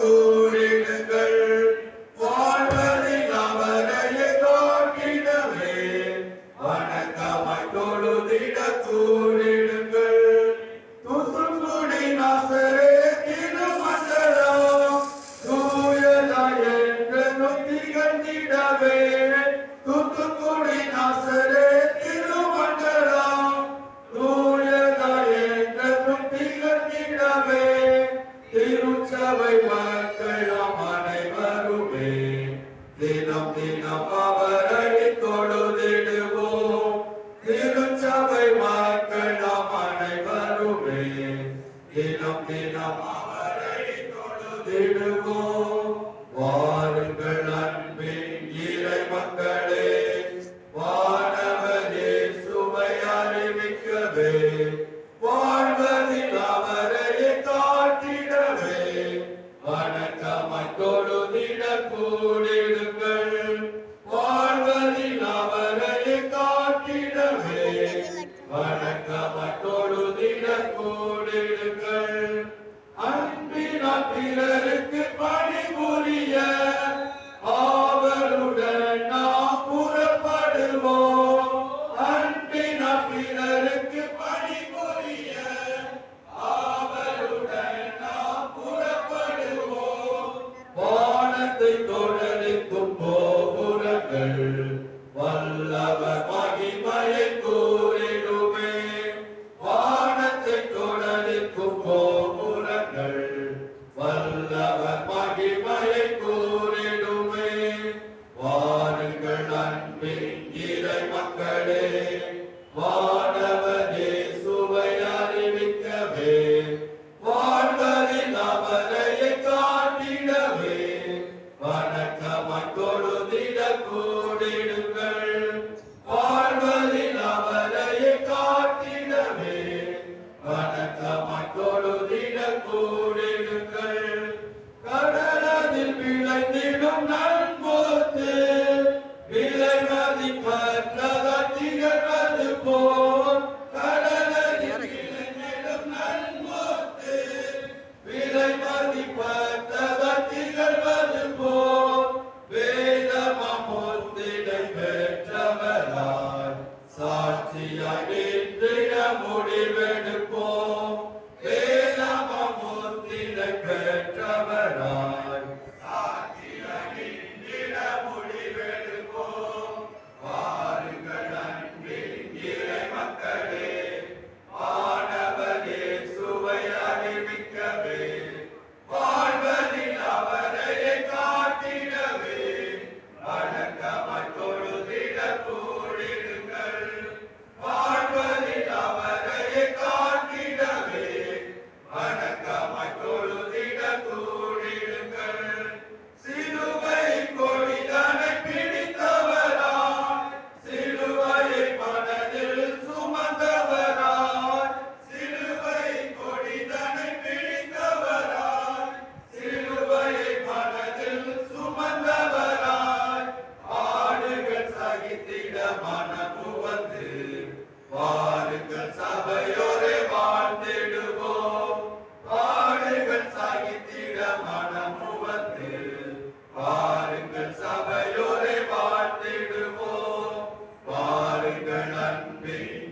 கூறிடுங்கள் வாழ்வதில் அவரையே காட்டிடவே வணக்கமாய் தொழுதிட கூறிடுங்கள் தூத்துக்குடி நாசரே திருமண்டலம் தூயதாய் என்று திகழ்ந்திடவே தூத்துக்குடி நாசரே தினம் தினம் அவரை தொழுதிடுவோம். வாருங்கள் அன்பின் இறை மக்களே. வானவரே சுவை அறிவிக்கவே. வாழ்வதில் அவரையே காட்டிடவே. வணக்கம் தொழுதிடக்கூட துதிட கோடெடுங்கள் அன்பினால் பிறருக்கு பணிபுரி Oh. burn up me.